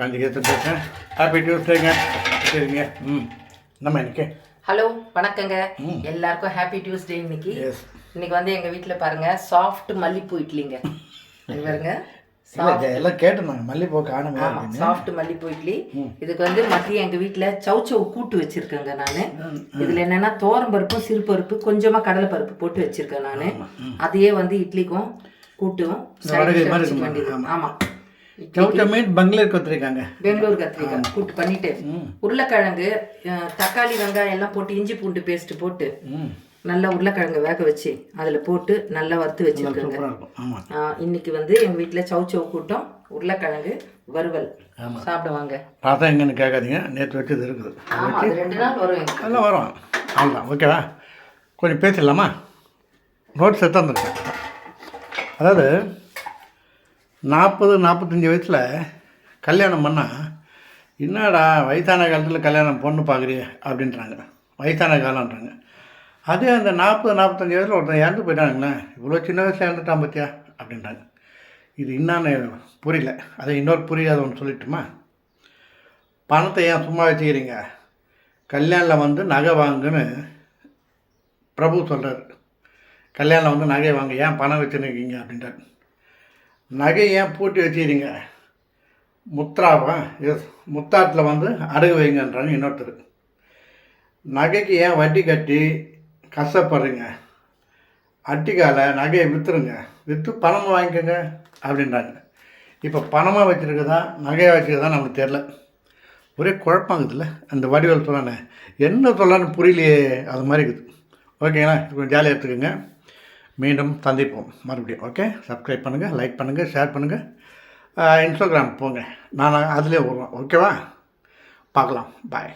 காஞ்சிகேத்து பேசுகிறேன் ஹாப்பி டியூஸ்டேங்க சரிங்க ம் நம்ம இன்னைக்கு ஹலோ வணக்கங்க எல்லாருக்கும் ஹாப்பி டியூஸ்டே இன்னைக்கு இன்னைக்கு வந்து எங்க வீட்ல பாருங்க சாஃப்ட் மல்லிப்பூ இட்லிங்க பாருங்க எல்லாம் கேட்டிருந்தாங்க மல்லிகைப்பூ காணுங்க சாஃப்ட் மல்லிப்பூ இட்லி இதுக்கு வந்து மதியம் எங்க வீட்ல சவு சவு கூட்டு வச்சிருக்கேங்க நானு இதுல என்னன்னா தோரம் பருப்பு சிறு பருப்பு கொஞ்சமா கடலை பருப்பு போட்டு வச்சிருக்கேன் நானு அதையே வந்து இட்லிக்கும் கூட்டும் side சவுச்ச மீன் பங்களூர் கொத்துருக்காங்க. பெங்களூர் கத்திரிக்காய் கூட்டு பண்ணிட்டு உருளைக்கிழங்கு தக்காளி வெங்காயம் எல்லாம் போட்டு இஞ்சி பூண்டு பேஸ்ட் போட்டு நல்லா உருளைக்கிழங்கு வேக வச்சு அதில் போட்டு நல்லா வறுத்து வச்சிருக்கேங்க. ஆமாம் இன்னைக்கு வந்து எங்கள் வீட்டில் சவு சவு கூட்டம் உருளைக்கிழங்கு வறுவல். சாப்பிடுவாங்க. பார்த்தா எங்கன்னு கேட்காதீங்க. நேற்று வச்சது இருக்குது. ஆமாம் ரெண்டு நாள் வரும். அதெல்லாம் வரும். அவ்வளோதான் ஓகேவா? கொஞ்சம் பேசிடலாமா நோட்ஸ் எடுத்து வந்துருக்கேன் அதாவது நாற்பது நாற்பத்தஞ்சி வயசில் கல்யாணம் பண்ணால் என்னடா வயசான காலத்தில் கல்யாணம் பொண்ணு பார்க்குறிய அப்படின்றாங்க. வயசான காலம்ன்றாங்க. அதே அந்த நாற்பது நாற்பத்தஞ்சி வயசில் ஒருத்தன் இறந்து போயிட்டானுங்களே இவ்வளோ சின்ன வயசில் இறந்துட்டான் பத்தியா? அப்படின்றாங்க. இது என்னான்னு புரியல. அதை இன்னொரு புரியாத ஒன்று சொல்லட்டுமா? பணத்தை ஏன் சும்மா வச்சுக்கிறீங்க? கல்யாணில் வந்து நகை வாங்குன்னு பிரபு சொல்கிறார் கல்யாணில் வந்து நகை வாங்க. ஏன் பணம் வச்சுருக்கீங்க அப்படின்றார். நகை ஏன் பூட்டி வச்சுக்கிறீங்க? முத்ராவை எஸ் முத்தாட்டில் வந்து அடகு வைங்கன்றாங்க இன்னொருத்தர். நகைக்கு ஏன் வட்டி கட்டி கஷ்டப்படுறீங்க? அட்டிக்கால நகையை விற்றுருங்க விற்று பணமாக வாங்கிக்கோங்க அப்படின்றாங்க. இப்போ பணமாக வச்சுருக்கதா நகையாக வச்சுருக்கதா நமக்கு தெரில ஒரே குழப்பாங்குதுல்ல அந்த வடிவல் சொல்லானே என்ன சொல்லான்னு புரியலையே அது மாதிரி இருக்குது. ஓகேங்களா? கொஞ்சம் ஜாலியாக எடுத்துக்கோங்க. மீண்டும் சந்திப்போம். மறுபடியும் ஓகே சப்ஸ்கிரைப் பண்ணுங்கள் லைக் பண்ணுங்கள் ஷேர் பண்ணுங்கள் இன்ஸ்டாகிராம் போங்க. நான் அதிலே வருவேன் ஓகேவா பார்க்கலாம். பாய்